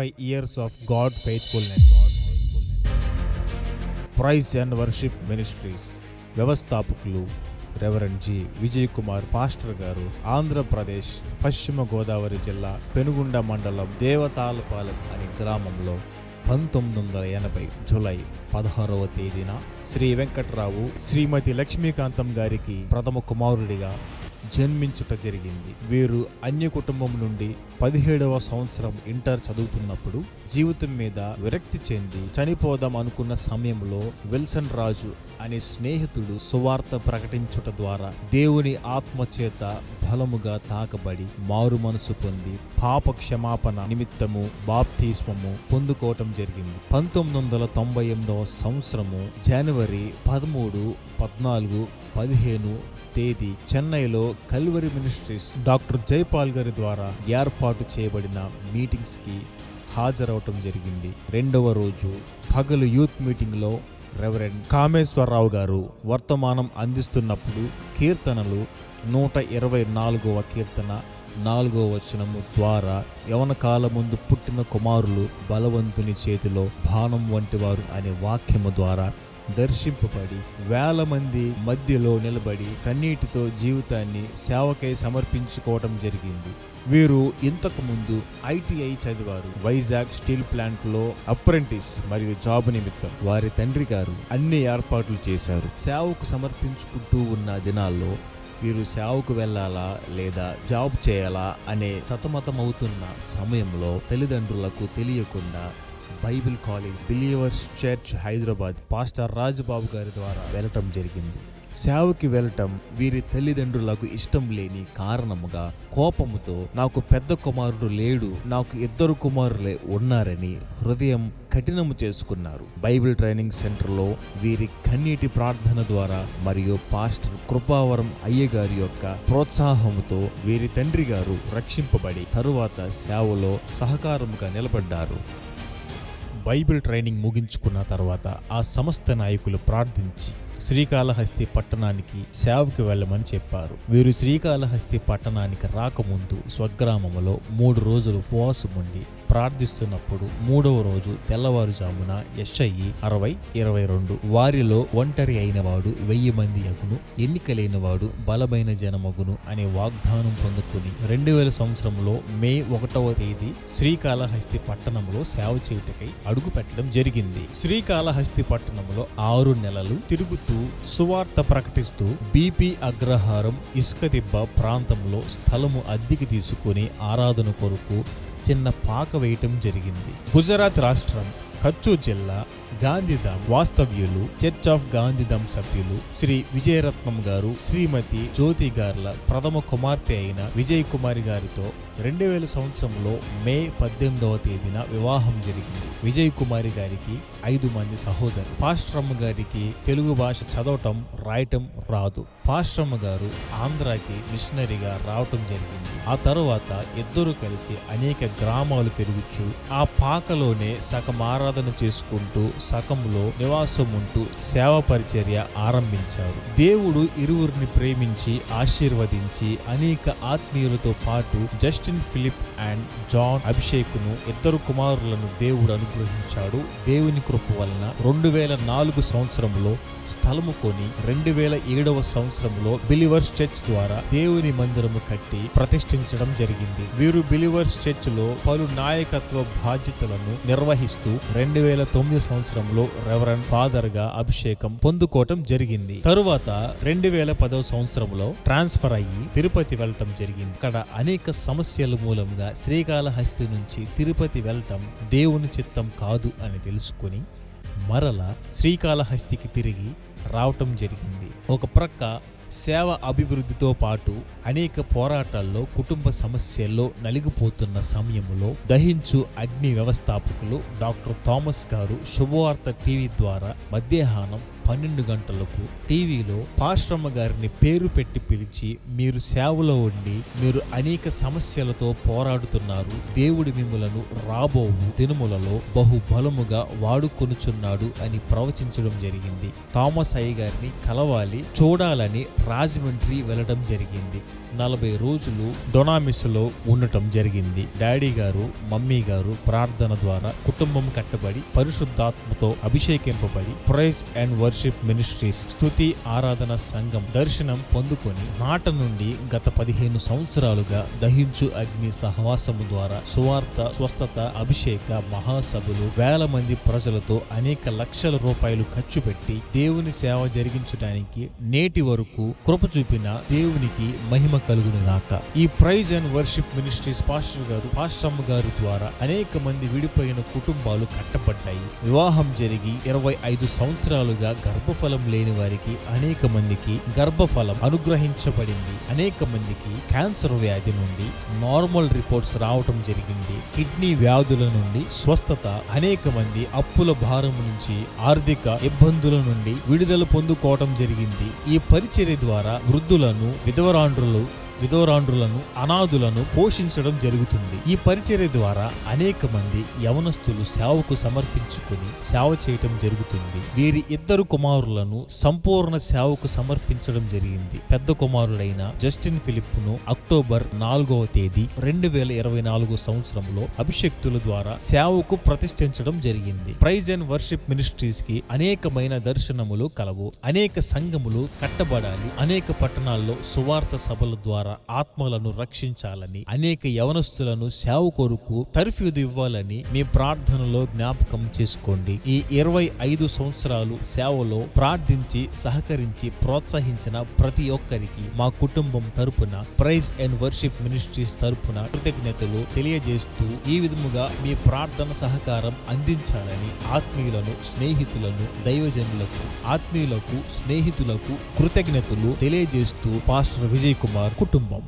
Five years of God faithfulness praise and worship ministries వ్యవస్థాపకులు reverend G Vijay Kumar pastor garu Andhra Pradesh పశ్చిమ గోదావరి జిల్లా పెనుగుండ మండలం దేవతాలపాలెం అనే గ్రామంలో పంతొమ్మిది వందల ఎనభై జూలై పదహారవ తేదీన శ్రీ వెంకట్రావు శ్రీమతి లక్ష్మీకాంతం గారికి ప్రథమ కుమారుడిగా జన్మించుట జరిగింది. వీరు అన్య కుటుంబం నుండి పదిహేడవ సంవత్సరం ఇంటర్ చదువుతున్నప్పుడు జీవితం మీద విరక్తి చెంది చనిపోదాం అనుకున్న సమయంలో విల్సన్ రాజు అనే స్నేహితుడు సువార్త ప్రకటించుట ద్వారా దేవుని ఆత్మచేత బలముగా తాకబడి మారు మనసు పొంది పాప క్షమాపణ నిమిత్తము బాప్తీస్మము పొందుకోవటం జరిగింది. పంతొమ్మిది వందల తొంభై ఎనిమిదవ సంవత్సరము జనవరి పదమూడు పద్నాలుగు పదిహేను తేదీ చెన్నైలో కల్వరి మినిస్ట్రీస్ డాక్టర్ జైపాల్ గారి ద్వారా ఏర్పాటు చేయబడిన మీటింగ్స్కి హాజరవటం జరిగింది. రెండవ రోజు పగలు యూత్ మీటింగ్లో రెవరెండ్ కామేశ్వరరావు గారు వర్తమానం అందిస్తున్నప్పుడు కీర్తనలు నూట ఇరవై నాలుగవ కీర్తన నాలుగో వచనము ద్వారా యవన ముందు పుట్టిన కుమారులు బలవంతుని చేతిలో బాణం వంటి వారు అనే వాక్యము ద్వారా దర్శింపబడి వేల మంది మధ్యలో నిలబడి కన్నీటితో జీవితాన్ని సేవకై సమర్పించుకోవడం జరిగింది. వీరు ఇంతకు ముందు ఐటీఐ చదివారు. వైజాగ్ స్టీల్ ప్లాంట్లో అప్రెంటిస్ మరియు జాబ్ నిమిత్తం వారి తండ్రి గారు అన్ని ఏర్పాట్లు చేశారు. సేవకు సమర్పించుకుంటూ ఉన్న దినాల్లో వీరు సేవకు వెళ్ళాలా లేదా జాబ్ చేయాలా అనే సతమతమవుతున్న సమయంలో తల్లిదండ్రులకు తెలియకుండా Bible college believers church Hyderabad pastor Rajubabu గారి ద్వారా వెళ్ళటం జరిగింది. సేవకి వెళ్ళటం వీరి తల్లిదండ్రులకు ఇష్టం లేని కారణముగా కోపముతో నాకు పెద్ద కుమారుడు లేడు నాకు ఇద్దరు కుమారులే ఉన్నారని హృదయం కఠినము చేసుకున్నారు. బైబిల్ ట్రైనింగ్ సెంటర్లో వీరి కన్నీటి ప్రార్థన ద్వారా మరియు పాస్టర్ కృపావరం అయ్యగారి యొక్క ప్రోత్సాహముతో వీరి తండ్రి గారు రక్షింపబడి తరువాత సేవలో సహకారముగా నిలబడ్డారు. బైబిల్ ట్రైనింగ్ ముగించుకున్న తర్వాత ఆ సంస్థ నాయకులు ప్రార్థించి శ్రీకాళహస్తి పట్టణానికి సేవకు వెళ్ళమని చెప్పారు. వీరు శ్రీకాళహస్తి పట్టణానికి రాకముందు స్వగ్రామములో మూడు రోజులు ఉపవాసం ఉండి ప్రార్థిస్తున్నప్పుడు మూడవ రోజు తెల్లవారుజామున ఎస్ఐ అరవై ఇరవై రెండు వారిలో ఒంటరి అయినవాడు వెయ్యి మంది అగును ఎన్నికలైనవాడు బలమైన జనమగును అనే వాగ్దానం పొందుకుని రెండు వేల సంవత్సరంలో మే ఒకటవ తేదీ శ్రీకాళహస్తి పట్టణంలో సేవ చేయుటకై అడుగు పెట్టడం జరిగింది. శ్రీకాళహస్తి పట్టణంలో ఆరు నెలలు తిరుగుతూ సువార్త ప్రకటిస్తూ బీపీ అగ్రహారం ఇసుక దిబ్బ ప్రాంతంలో స్థలము అద్దెకి తీసుకుని ఆరాధన కొరకు చిన్న పాక వేయటం జరిగింది. గుజరాత్ రాష్ట్రం కచ్చు జిల్లా గాంధీధామ్ వాస్తవ్యులు చర్చ్ ఆఫ్ గాంధీధామ్ సభ్యులు శ్రీ విజయరత్నం గారు శ్రీమతి జ్యోతి గార్ల ప్రథమ కుమార్తె అయిన విజయ్ కుమారి గారితో రెండు వేల సంవత్సరంలో మే పద్దెనిమిదవ తేదీన వివాహం జరిగింది. విజయ్ కుమారి గారికి ఐదు మంది సహోదరు పాస్ట్రమ్మ గారికి తెలుగు భాష చదవటం రాయటం రాదు. పాస్ట్రమ్మ గారు ఆంధ్రాకి మిషనరీగా రావటం జరిగింది. ఆ తరువాత ఇద్దరు కలిసి అనేక గ్రామాలు తిరుగుచు ఆ పాకలోనే సగం ఆరాధన చేసుకుంటూ సకంలో నివాసం ఉంటూ సేవ పరిచర్య ఆరంభించారు. దేవుడు ఇరువురిని ప్రేమించి ఆశీర్వదించి అనేక ఆత్మీయులతో పాటు just Justin Philip and John అభిషేక్ను ఇద్దరు కుమారులను దేవుడు అనుగ్రహించాడు. దేవుని కృప వలన రెండు వేల నాలుగు సంవత్సరంలో స్థలము కొని రెండు వేల ఏడవ సంవత్సరంలో బిలివర్స్ చర్చ్ ద్వారా దేవుని మందిరము కట్టి ప్రతిష్ఠించడం జరిగింది. వీరు బిలివర్స్ చర్చ్లో పలు నాయకత్వ బాధ్యతలను నిర్వహిస్తూ రెండు వేల తొమ్మిది సంవత్సరంలో రెవరెండ్ ఫాదర్గా అభిషేకం పొందుకోవటం జరిగింది. తరువాత రెండు వేల పదవ సంవత్సరంలో ట్రాన్స్ఫర్ అయ్యి తిరుపతి వెళ్ళటం జరిగింది. అక్కడ అనేక సమస్య సమస్యల మూలంగా శ్రీకాళహస్తి నుంచి తిరుపతి వెళ్ళటం దేవుని చిత్తం కాదు అని తెలుసుకుని మరల శ్రీకాళహస్తికి తిరిగి రావటం జరిగింది. ఒక ప్రక్క సేవ అభివృద్ధితో పాటు అనేక పోరాటాల్లో కుటుంబ సమస్యల్లో నలిగిపోతున్న సమయంలో దహించు అగ్ని వ్యవస్థాపకులు డాక్టర్ థామస్ గారు శుభవార్త టీవీ ద్వారా మధ్యాహ్నం పన్నెండు గంటలకు టీవీలో పాశ్రమ గారిని పేరు పెట్టి పిలిచి మీరు సేవలో ఉండి మీరు అనేక సమస్యలతో పోరాడుతున్నారు. దేవుడి మిమ్మలను రాబోవు దినములలో బహుబలముగా వాడుకొనుచున్నాడు అని ప్రవచించడం జరిగింది. థామస్ అయ్య గారిని కలవాలి చూడాలని రాజమండ్రి వెళ్ళడం జరిగింది. నలభై రోజులు డొనామిస్లో ఉండటం జరిగింది. డాడీ గారు మమ్మీ గారు ప్రార్థన ద్వారా కుటుంబం కట్టబడి పరిశుద్ధాత్మతో అభిషేకింపబడి ప్రైజ్ అండ్ వర్షిప్ మినిస్ట్రీస్ స్తుతి ఆరాధన సంఘం దర్శనం పొందుకొని నాట నుండి గత పదిహేను సంవత్సరాలుగా దహించు అగ్ని సహవాసము ద్వారా సువార్త స్వస్థత అభిషేక మహాసభలు వేల మంది ప్రజలతో అనేక లక్షల రూపాయలు ఖర్చు పెట్టి దేవుని సేవ జరిగించడానికి నేటి వరకు కృప చూపిన దేవునికి మహిమ కలుగును గాక ఈ praise and worship ministries pastor garu పాస్టమ్మ గారు ద్వారా అనేక మంది విడిపోయిన కుటుంబాలు కట్టబడ్డాయి. వివాహం జరిగి ఇరవై ఐదు సంవత్సరాలుగా గర్భఫలం లేని వారికి అనేక మందికి గర్భఫలం అనుగ్రహించబడింది. అనేక మందికి క్యాన్సర్ వ్యాధి నుండి నార్మల్ రిపోర్ట్స్ రావటం జరిగింది. కిడ్నీ వ్యాధుల నుండి స్వస్థత అనేక మంది అప్పుల భారం నుంచి ఆర్థిక ఇబ్బందుల నుండి విడుదల పొందుకోవటం జరిగింది. ఈ పరిచర్య ద్వారా వృద్ధులను విధవరాండ్రులు విధవరాండ్రులను అనాథులను పోషించడం జరుగుతుంది. ఈ పరిచర్య ద్వారా అనేక మంది యవనస్తులు సేవకు సమర్పించుకుని సేవ చేయటం జరుగుతుంది. వీరి ఇద్దరు కుమారులను సంపూర్ణ సేవకు సమర్పించడం జరిగింది. పెద్ద కుమారుడైన జస్టిన్ ఫిలిప్ను అక్టోబర్ నాలుగవ తేదీ రెండు వేల ఇరవై నాలుగు సంవత్సరంలో అభిషక్తుల ద్వారా సేవకు ప్రతిష్ఠించడం జరిగింది. ప్రైజ్ అండ్ వర్షిప్ మినిస్ట్రీస్కి అనేకమైన దర్శనములు కలవు. అనేక సంఘములు కట్టబడాలి. అనేక పట్టణాల్లో సువార్త సభల ద్వారా ఆత్మలను రక్షించాలని అనేక యవనస్తులను సేవ కొరకు తర్ఫీదు ఇవ్వాలని మీ ప్రార్థనలో జ్ఞాపకం చేసుకోండి. ఈ ఇరవై ఐదు సంవత్సరాలు సేవలో ప్రార్థించి సహకరించి ప్రోత్సహించిన ప్రతి ఒక్కరికి మా కుటుంబం తరపున ప్రైజ్ అండ్ వర్షిప్ మినిస్ట్రీస్ తరపున కృతజ్ఞతలు తెలియజేస్తూ ఈ విధముగా మీ ప్రార్థన సహకారం అందించాలని ఆత్మీయులను స్నేహితులను దైవజనులకు ఆత్మీయులకు స్నేహితులకు కృతజ్ఞతలు తెలియజేస్తూ పాస్టర్ విజయ్ కుమార్ కుటుంబం കുടുംബം